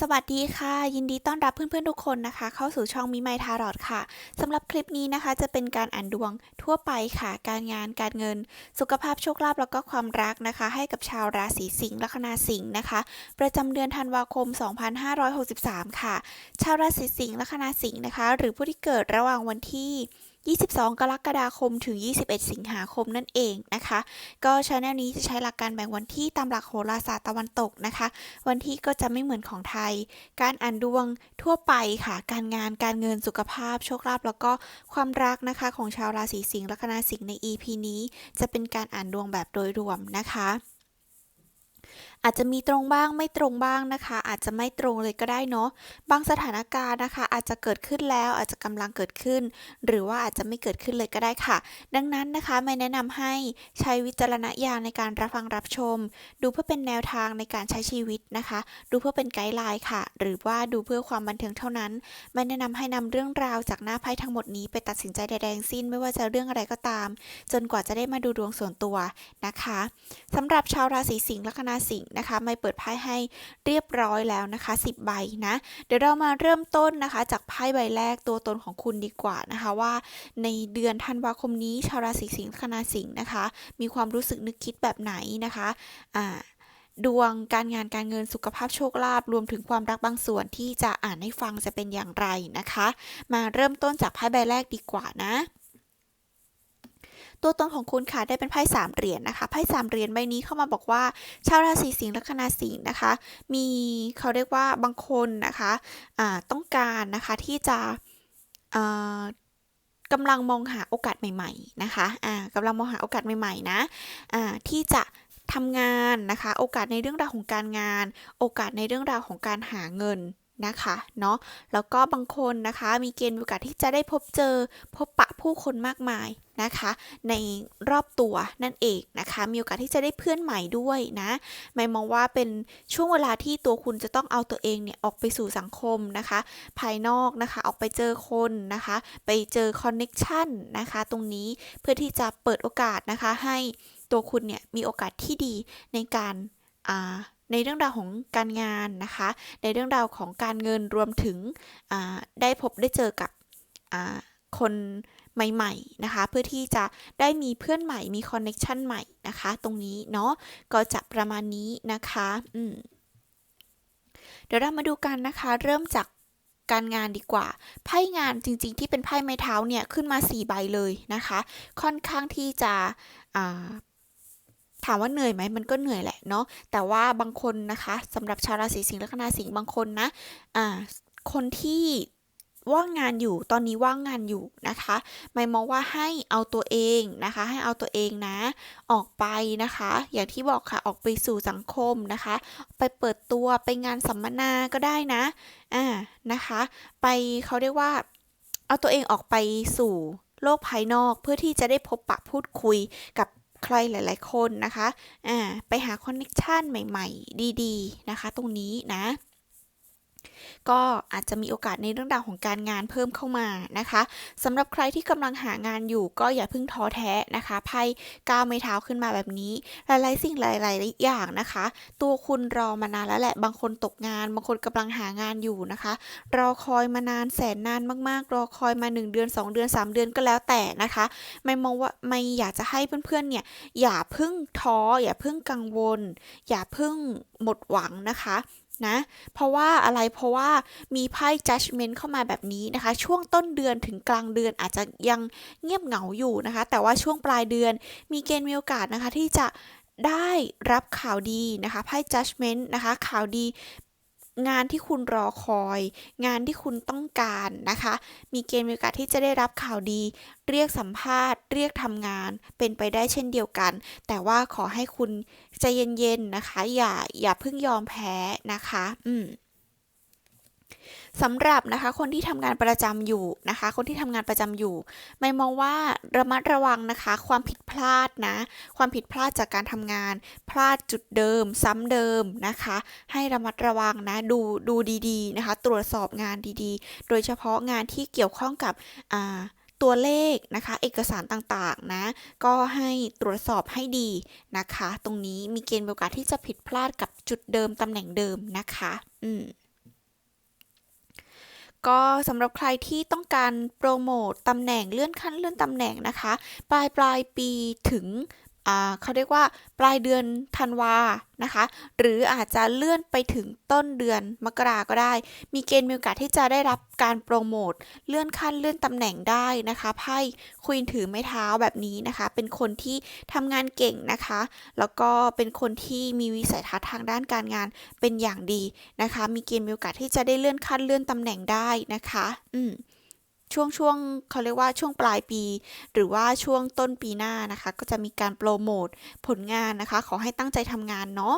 สวัสดีค่ะ ยินดีต้อนรับเพื่อนๆทุกคนนะคะ เข้าสู่ช่องมิไมทารอดค่ะสำหรับคลิปนี้นะคะ จะเป็นการอ่านดวงทั่วไปค่ะ การงานการเงิน สุขภาพโชคลาภแล้วก็ความรักนะคะ ให้กับชาวราศีสิงห์ลัคนาสิงห์นะคะ ประจำเดือนธันวาคม 2563 ค่ะ ชาวราศีสิงห์ลัคนาสิงห์นะคะ หรือผู้ที่เกิดระหว่างวันที่ 22 กรกฎาคมถึง 21 สิงหาคมนั่นเองนะคะ ก็ชาแนลนี้จะใช้หลักการแบ่งวันที่ตามหลักโหราศาสตร์ตะวันตกนะคะ วันที่ก็จะไม่เหมือนของไทย การอ่านดวงทั่วไปค่ะ การงานการเงินสุขภาพ โชคลาภแล้วก็ความรักนะคะ ของชาวราศีสิงห์ลัคนาสิงห์ใน EP นี้ จะเป็นการอ่านดวงแบบโดยรวมนะคะ อาจจะมีตรงบ้างไม่ตรงบ้างนะคะ อาจจะไม่ตรงเลยก็ได้เนาะบางสถานการณ์นะคะ อาจจะเกิดขึ้นแล้วอาจจะกำลังเกิดขึ้น หรือว่าอาจจะไม่เกิดขึ้นเลยก็ได้ค่ะ ดังนั้นนะคะไม่แนะนำให้ใช้วิจารณญาณในการรับฟังรับชม ดูเพื่อเป็นแนวทางในการใช้ชีวิตนะคะ ดูเพื่อเป็นไกด์ไลน์ค่ะ หรือว่าดูเพื่อความบันเทิงเท่านั้น ไม่แนะนำให้นำเรื่องราวจากหน้าไพ่ทั้งหมดนี้ไปตัดสินใจใดๆทั้งสิ้นไม่ว่าจะเรื่องอะไรก็ตาม จนกว่าจะได้มาดูดวงส่วนตัวนะคะสำหรับชาวราศีสิงห์ลัคนาสิงห์นะคะ ไม่เปิดไพ่ให้เรียบร้อยแล้วนะคะ 10 ใบนะ เดี๋ยวเรามาเริ่มต้นนะคะ จากไพ่ใบแรกตัวตนของคุณดีกว่านะคะว่า ในเดือนธันวาคมนี้ชาวราศีสิงห์คนาสิงห์นะคะ มีความรู้สึกนึกคิดแบบไหนนะคะอ่าดวงการงานการเงินสุขภาพโชคลาภรวมถึงความรักบางส่วนที่จะอ่านให้ฟังจะเป็นอย่างไรนะคะ มาเริ่มต้นจากไพ่ใบแรกดีกว่านะ ตัวตนของคุณค่ะได้เป็นไพ่สามเหรียญนะคะ ไพ่สามเหรียญใบนี้เข้ามาบอกว่า ชาวราศีสิงห์ลัคนาสิงห์นะคะ มีเขาเรียกว่าบางคนนะคะอ่าต้องการนะคะที่จะอ่ากำลังมองหาโอกาสใหม่ ๆ นะคะอ่ากำลังมองหาโอกาสใหม่ ๆ นะอ่าที่จะทำงานนะคะ โอกาสในเรื่องราวของการงาน โอกาสในเรื่องราวของการหาเงิน นะคะเนาะแล้วก็บางคนนะคะมีเกณฑ์โอกาสที่จะได้พบเจอพบปะผู้คนมากมายนะคะ ในรอบตัวนั่นเองนะคะ มีโอกาสที่จะได้เพื่อนใหม่ด้วยนะไม่มองว่าเป็นช่วงเวลาที่ตัวคุณจะต้องเอาตัวเองเนี่ยออกไปสู่สังคมนะคะ ภายนอกนะคะออกไปเจอคนนะคะ ไปเจอคอนเน็กชันนะคะตรงนี้เพื่อที่จะเปิดโอกาสนะคะให้ตัวคุณเนี่ยมีโอกาสที่ดีในการอ่า ในเรื่องราวของการงานนะคะ ในเรื่องราวของการเงินรวมถึงได้พบได้เจอกับคนใหม่ๆนะคะ เพื่อที่จะได้มีเพื่อนใหม่มีคอนเน็ชันใหม่นะคะ ตรงนี้เนาะก็จะประมาณนี้นะคะอืมเดี๋ยวเรามาดูกันนะคะ เริ่มจากการงานดีกว่า ไพ่งานจริงๆที่เป็นไพ่ไม้เท้าเนี่ยขึ้นมา 4 ใบเลยนะคะ ค่อนข้างที่จะ ถามว่าเหนื่อยไหมมันก็เหนื่อยแหละเนาะแต่ว่าบางคนนะคะสำหรับชาวราศีสิงห์ลัคนาสิงห์บางคนนะอ่าคนที่ว่างงานอยู่ตอนนี้ว่างงานอยู่นะคะไม่มองว่าให้เอาตัวเองนะคะ ให้เอาตัวเองนะ ออกไปนะคะ อย่างที่บอกค่ะออกไปสู่สังคมนะคะ ไปเปิดตัวไปงานสัมมนาก็ได้นะอ่านะคะ ไปเขาเรียกว่า เอาตัวเองออกไปสู่โลกภายนอกเพื่อที่จะได้พบปะพูดคุยกับ ใครหลาย ๆ คนนะคะ อ่า ไปหาคอนเน็ชันใหม่ ๆ ดี ๆ นะคะ ตรงนี้นะ ก็อาจจะมีโอกาสในเรื่องราวของการงานเพิ่มเข้ามานะคะสำหรับใครที่กำลังหางานอยู่ก็อย่าเพิ่งท้อแท้นะคะไพ่ก้าวไม่เท้าขึ้นมาแบบนี้ หลายๆ สิ่งหลายๆอย่างนะคะ ตัวคุณรอมานานแล้วแหละบางคนตกงาน บางคนกำลังหางานอยู่นะคะ รอคอยมานานแสนนานมากๆ รอคอยมา 1 เดือน 2 เดือน 3 เดือนก็แล้วแต่นะคะ ไม่มองว่าไม่อยากจะให้เพื่อนๆเนี่ยอย่าเพึ่งท้ออย่าเพึ่งกังวล อย่าเพึ่งหมดหวังนะคะ นะ เพราะว่าอะไรเพราะว่ามีไพ่ judgment เข้ามาแบบนี้นะคะ ช่วงต้นเดือนถึงกลางเดือนอาจจะยังเงียบเหงาอยู่นะคะ แต่ว่าช่วงปลายเดือนมีเกณฑ์มีโอกาสนะคะที่จะได้รับข่าวดีนะคะไพ่ judgment นะคะข่าวดี งานที่คุณรอคอย งานที่คุณต้องการนะคะ มีเกณฑ์มีโอกาสที่จะได้รับข่าวดี เรียกสัมภาษณ์ เรียกทำงานเป็นไปได้เช่นเดียวกัน แต่ว่าขอให้คุณใจเย็นๆนะคะ อย่าอย่าเพิ่งยอมแพ้นะคะ อืม สำหรับนะคะคนที่ทำงานประจำอยู่นะคะ คนที่ทำงานประจำอยู่ ไม่มองว่าระมัดระวังนะคะ ความผิดพลาดนะ ความผิดพลาดจากการทำงาน พลาดจุดเดิม ซ้ำเดิมนะคะ ให้ระมัดระวังนะดูดูดีๆนะคะ ตรวจสอบงานดีๆ โดยเฉพาะงานที่เกี่ยวข้องกับอ่าตัวเลขนะคะ เอกสารต่างๆนะ ก็ให้ตรวจสอบให้ดีนะคะ ตรงนี้มีเกณฑ์โอกาสที่จะผิดพลาดกับจุดเดิมตำแหน่งเดิมนะคะ อืม ก็สำหรับใครที่ต้องการโปรโมตตำแหน่งเลื่อนขั้นเลื่อนตำแหน่งนะคะ ปลายปลายปีถึง เขาเรียกว่าปลายเดือนธันวานะคะ หรืออาจจะเลื่อนไปถึงต้นเดือนมกราก็ได้ มีเกณฑ์มีโอกาสที่จะได้รับการโปรโมทเลื่อนขั้นเลื่อนตำแหน่งได้นะคะไพ่ควีนถือไม้เท้าแบบนี้นะคะ เป็นคนที่ทำงานเก่งนะคะ แล้วก็เป็นคนที่มีวิสัยทัศน์ทางด้านการงานเป็นอย่างดีนะคะ มีเกณฑ์มีโอกาสที่จะได้เลื่อนขั้นเลื่อนตำแหน่งได้นะคะ อืม ช่วงช่วงเขาเรียกว่าช่วงปลายปี หรือว่าช่วงต้นปีหน้านะคะ ก็จะมีการโปรโมทผลงานนะคะ ขอให้ตั้งใจทำงานเนาะ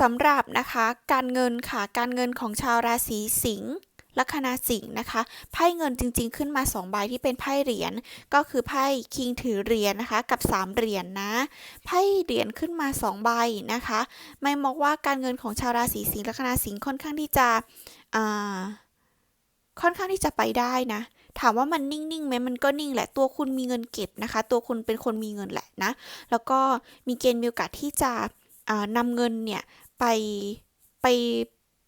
สำหรับนะคะการเงินค่ะการเงินของชาวราศีสิงห์ลัคนาสิงห์นะคะไพ่เงินจริง ๆ ขึ้นมา2ใบที่เป็นไพ่เหรียญก็คือไพ่คิงถือเหรียญนะคะกับ 3 เหรียญนะไพ่เหรียญขึ้นมา 2 ใบนะคะ ไม่มองว่าการเงินของชาวราศีสิงห์ลัคนาสิงห์ค่อนข้างที่จะอ่า ค่อนข้างที่จะไปได้นะ ถามว่ามันนิ่งๆไหมมันก็นิ่งแหละตัวคุณมีเงินเก็บนะคะ ตัวคุณเป็นคนมีเงินแหละนะ แล้วก็มีเกณฑ์มีโอกาสที่จะอ่านำเงินเนี่ยไปไป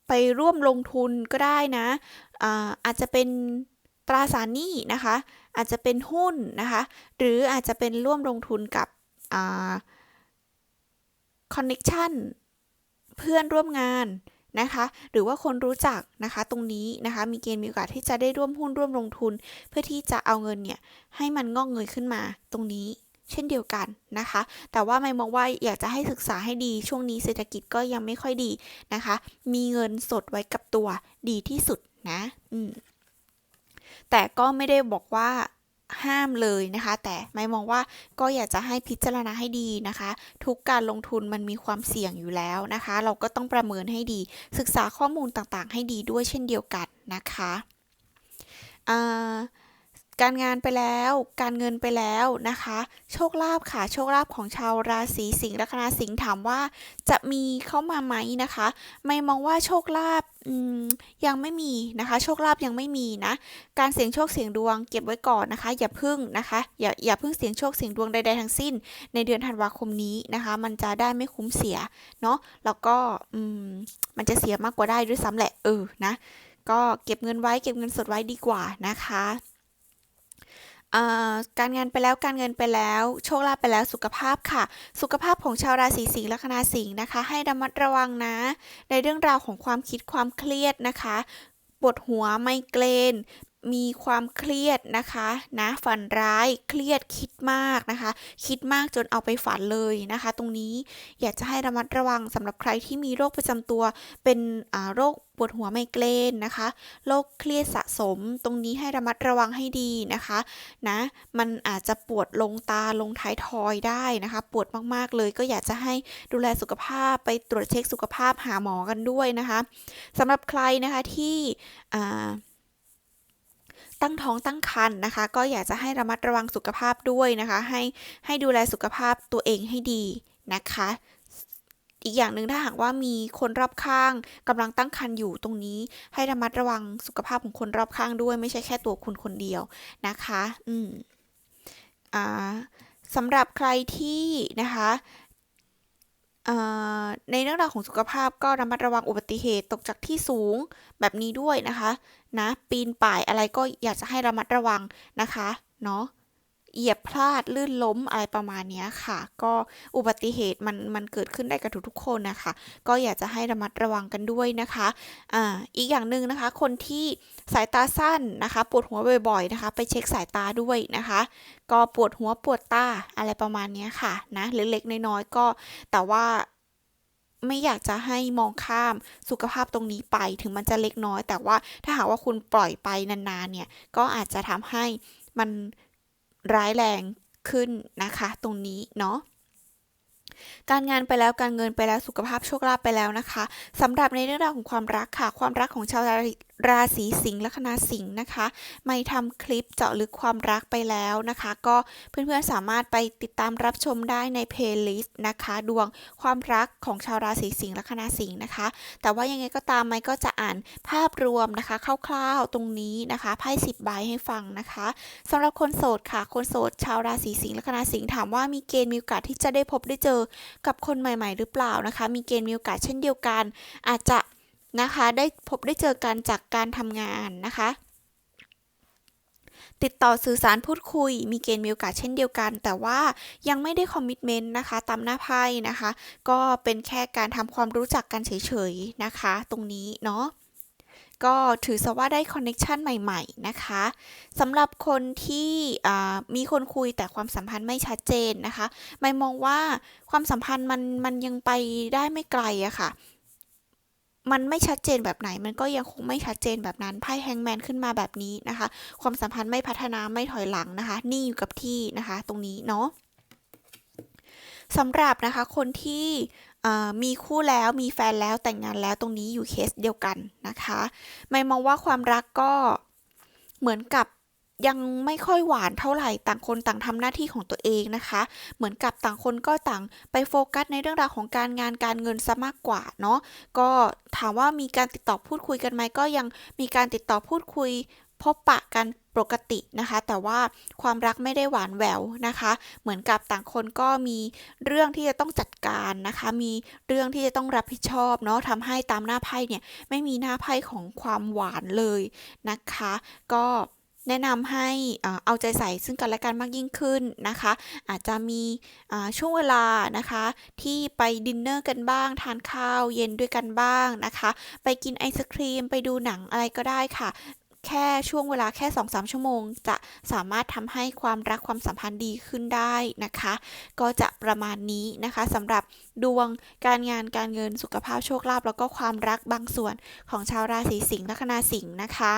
ไปร่วมลงทุนก็ได้นะอาอาจจะเป็นตราสารหนี้นะคะ อาจจะเป็นหุ้นนะคะ หรืออาจจะเป็นร่วมลงทุนกับคอนเน็ชันเพื่อนร่วมงาน นะคะ หรือว่าคนรู้จักนะคะตรงนี้นะคะมีเกณฑ์มีโอกาสที่จะได้ร่วมหุ้นร่วมลงทุน เพื่อที่จะเอาเงินเนี่ยให้มันงอกเงยขึ้นมาตรงนี้เช่นเดียวกันนะคะ แต่ว่าไม่มองว่าอยากจะให้ศึกษาให้ดี ช่วงนี้เศรษฐกิจก็ยังไม่ค่อยดีนะคะ มีเงินสดไว้กับตัวดีที่สุดนะ อืม แต่ก็ไม่ได้บอกว่า ห้ามเลยนะคะ แต่ไม่มองว่าก็อยากจะให้พิจารณาให้ดีนะคะ ทุกการลงทุนมันมีความเสี่ยงอยู่แล้วนะคะ เราก็ต้องประเมินให้ดี ศึกษาข้อมูลต่างๆ ให้ดีด้วยเช่นเดียวกันนะคะ การงานไปแล้ว การเงินไปแล้วนะคะ โชคลาภค่ะ โชคลาภของชาวราศีสิงห์ลัคนาสิงห์ถามว่าจะมีเข้ามาไหมนะคะ ไม่มองว่าโชคลาภยังไม่มีนะคะ โชคลาภยังไม่มีนะ การเสี่ยงโชคเสี่ยงดวงเก็บไว้ก่อนนะคะ อย่าพึ่งนะคะ อย่าอย่าพึ่งเสี่ยงโชคเสี่ยงดวงใดๆทั้งสิ้น ในเดือนธันวาคมนี้นะคะ มันจะได้ไม่คุ้มเสียเนาะแล้วก็มันจะเสียมากกว่าได้ด้วยซ้ำแหละเออนะก็เก็บเงินไว้เก็บเงินสดไว้ดีกว่านะคะ การงานไปแล้วการเงินไปแล้ว โชคลาภไปแล้วสุขภาพค่ะ สุขภาพของชาวราศีสิงห์ลัคนาสิงห์นะคะ ให้ระมัดระวังนะ ในเรื่องราวของความคิดความเครียดนะคะปวดหัวไมเกรน มีความเครียดนะคะนะฝันร้ายเครียดคิดมากนะคะ คิดมากจนเอาไปฝันเลยนะคะ ตรงนี้อยากจะให้ระมัดระวังสำหรับใครที่มีโรคประจำตัวเป็นโรคปวดหัวไมเกรนนะคะโรคเครียดสะสม ตรงนี้ให้ระมัดระวังให้ดีนะคะนะมันอาจจะปวดลงตาลงท้ายทอยได้นะคะ ปวดมากๆเลย ก็อยากจะให้ดูแลสุขภาพไปตรวจเช็คสุขภาพหาหมอกันด้วยนะคะสำหรับใครนะคะที่อ่า ตั้งท้องตั้งครรภ์นะคะ ก็อยากจะให้ระมัดระวังสุขภาพด้วยนะคะ ให้ให้ดูแลสุขภาพตัวเองให้ดีนะคะ อีกอย่างหนึ่งถ้าหากว่ามีคนรอบข้างกำลังตั้งครรภ์อยู่ตรงนี้ ให้ระมัดระวังสุขภาพของคนรอบข้างด้วย ไม่ใช่แค่ตัวคุณคนเดียวนะคะ อืมอ่าสำหรับใครที่นะคะ ในเรื่องราวของสุขภาพก็ระมัดระวังอุบัติเหตุตกจากที่สูงแบบนี้ด้วยนะคะ นะ ปีนป่ายอะไรก็อยากจะให้ระมัดระวังนะคะ เนาะ เหยียบพลาดลื่นล้มอะไรประมาณนี้ค่ะ ก็อุบัติเหตุมันมันเกิดขึ้นได้กับทุกๆคนนะคะ ก็อยากจะให้ระมัดระวังกันด้วยนะคะอ่าอีกอย่างหนึ่งนะคะ คนที่สายตาสั้นนะคะ ปวดหัวบ่อยๆนะคะ ไปเช็คสายตาด้วยนะคะ ก็ปวดหัวปวดตาอะไรประมาณนี้ค่ะนะเล็กๆน้อยๆก็แต่ว่าไม่อยากจะให้มองข้ามสุขภาพตรงนี้ไปถึงมันจะเล็กน้อย แต่ว่าถ้าหากว่าคุณปล่อยไปนานๆเนี่ย ก็อาจจะทำให้มัน ร้ายแรงขึ้นนะคะ ตรงนี้เนาะการงานไปแล้วการเงินไปแล้วสุขภาพโชคลาภไปแล้วนะคะสำหรับในเรื่องราวของความรักค่ะ ความรักของชาว ราศีสิงห์ละคณะสิงห์นะคะ ไม่ทำคลิปเจาะลึกความรักไปแล้วนะคะ ก็เพื่อนๆสามารถไปติดตามรับชมได้ในเพลย์ลิสต์นะคะ ดวงความรักของชาวราศีสิงห์ละคณะสิงห์นะคะ แต่ว่ายังไงก็ตามไม่ก็จะอ่านภาพรวมนะคะคร่าวๆตรงนี้นะคะไพ่สิบใบให้ฟังนะคะสำหรับคนโสดค่ะ คนโสดชาวราศีสิงห์ละคณะสิงห์ถามว่ามีเกณฑ์มีโอกาสที่จะได้พบได้เจอกับคนใหม่ ๆ หรือเปล่านะคะ มีเกณฑ์มีโอกาสเช่นเดียวกัน อาจจะ นะคะ ได้พบได้เจอกันจากการทำงานนะคะ ติดต่อสื่อสารพูดคุย มีเกณฑ์มีโอกาสเช่นเดียวกัน แต่ว่ายังไม่ได้คอมมิชเมนต์นะคะตามหน้าไพ่นะคะ ก็เป็นแค่การทำความรู้จักกันเฉยๆนะคะ ตรงนี้เนาะก็ถือซะว่าได้คอนเน็ชันใหม่ ๆ นะคะสำหรับคนที่มีคนคุยแต่ความสัมพันธ์ไม่ชัดเจนนะคะ ไม่มองว่าความสัมพันธ์มันมันยังไปได้ไม่ไกลอะค่ะ มันไม่ชัดเจนแบบไหน มันก็ยังคงไม่ชัดเจนแบบนั้น ไพ่แฮงแมนขึ้นมาแบบนี้นะคะ ความสัมพันธ์ไม่พัฒนาไม่ถอยหลังนะคะนิ่งอยู่กับที่นะคะ ตรงนี้เนาะสำหรับนะคะคนที่มีคู่แล้วมีแฟนแล้วแต่งงานแล้วตรงนี้อยู่เคสเดียวกันนะคะ ไม่มองว่าความรักก็เหมือนกับ ยังไม่ค่อยหวานเท่าไหร่ต่างคนต่างทำหน้าที่ของตัวเองนะคะ เหมือนกับต่างคนก็ต่างไปโฟกัสในเรื่องราวของการงานการเงินซะมากกว่าเนาะก็ถามว่ามีการติดต่อพูดคุยกันไหมก็ยังมีการติดต่อพูดคุย พบปะกันปกตินะคะ แต่ว่าความรักไม่ได้หวานแหววนะคะ เหมือนกับต่างคนก็มีเรื่องที่จะต้องจัดการนะคะ มีเรื่องที่จะต้องรับผิดชอบเนาะทำให้ตามหน้าไพ่เนี่ยไม่มีหน้าไพ่ของความหวานเลยนะคะ ก็ แนะนำให้เอาใจใส่ซึ่งกันและกันมากยิ่งขึ้นนะคะ อาจจะมีช่วงเวลานะคะ ที่ไปดินเนอร์กันบ้าง ทานข้าวเย็นด้วยกันบ้างนะคะ ไปกินไอศครีมไปดูหนังอะไรก็ได้ค่ะแค่ช่วงเวลาแค่2-3ชั่วโมง จะสามารถทำให้ความรักความสัมพันธ์ดีขึ้นได้นะคะ ก็จะประมาณนี้นะคะสำหรับดวงการงานการเงินสุขภาพโชคลาภแล้วก็ความรักบางส่วนของชาวราศีสิงห์ลัคนาสิงห์นะคะ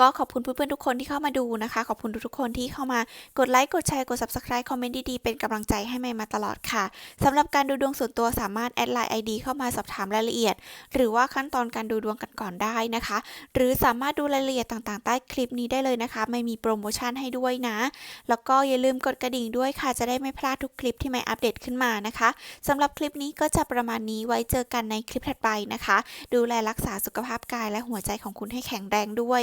ก็ขอบคุณเพื่อนๆทุกคนที่เข้ามาดูนะคะ ขอบคุณทุกๆคนที่เข้ามากดไลค์กดแชร์กด subscribe คอมเมนต์ดีๆ เป็นกำลังใจให้ใหม่มาตลอดค่ะสำหรับการดูดวงส่วนตัวสามารถแอดไลน์ ID เข้ามาสอบถามรายละเอียด หรือว่าขั้นตอนการดูดวงกันก่อนได้นะคะ หรือสามารถดูรายละเอียดต่างๆ ใต้คลิปนี้ได้เลยนะคะ ไม่มีโปรโมชั่นให้ด้วยนะ แล้วก็อย่าลืมกดกระดิ่งด้วยค่ะ จะได้ไม่พลาดทุกคลิปที่ใหม่อัปเดตขึ้นมานะคะสำหรับคลิปนี้ก็จะประมาณนี้ไว้เจอกันในคลิปถัดไปนะคะ ดูแลรักษาสุขภาพกายและหัวใจของคุณให้แข็งแรงด้วย